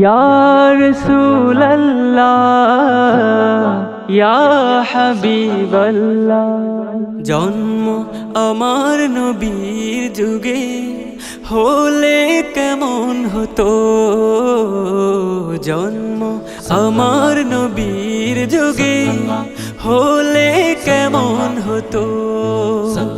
ইয়ার ইয়া হাবিবাল্লাহ। জন্ম আমার নবীর যুগে হলে কেমন হতো? জন্ম আমার নবীর যুগে হলে কেমন হতো?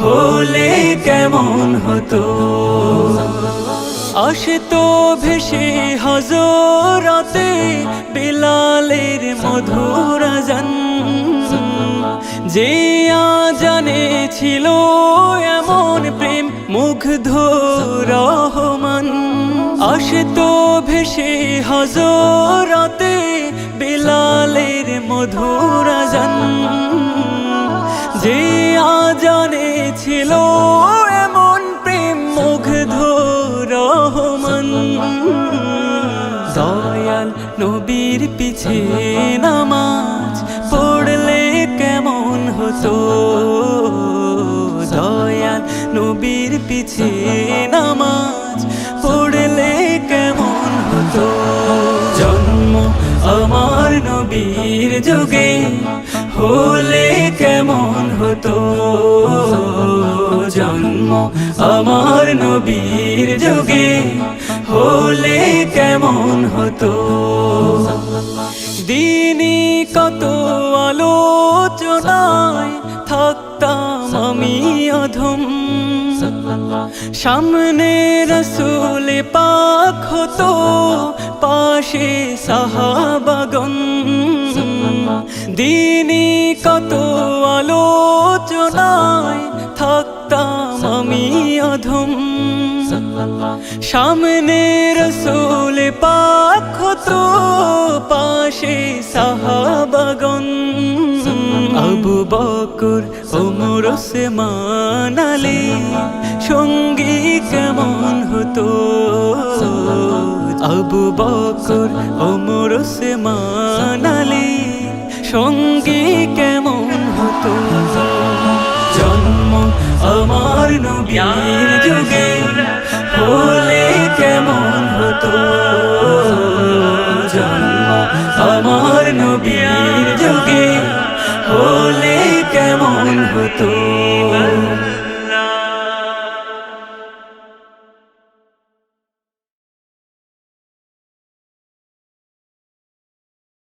হলে কেমন হতো? আসতো ভেসে হজরতে বিলালের মধুর জান যে জানে ছিল এমন প্রেম, মুগ্ধ রহমান। আসতো ভেসে হজরতে বিলালের মধুর জান যে ছিল এমন প্রেম মুগ্ধ রহমান। দয়াল নবীর পিছে নামাজ পড়লে কেমন হতো? দয়াল নবীর পিছে নামাজ পড়লে কেমন হতো? জন্ম আমার নবীর যুগে হলে আমার নবীর যুগে হলে কেমন হতো? দিনই কত আলোচনায় থাকতাম আমি অধম। সামনে রসুল পাক হতো, পাশে সাহাবাগন দিনই কত আলোচনায় থাকতাম আমি সামনে রসুল পাক হতো পাশে সাহাবাগন আবু বকর ওমর ওসমান আলী সঙ্গী কেমন হতো? আবু বকর ওমর ওসমান আলী সঙ্গী কেমন হতো? জন্ম আমার নবীর কেমন হতো।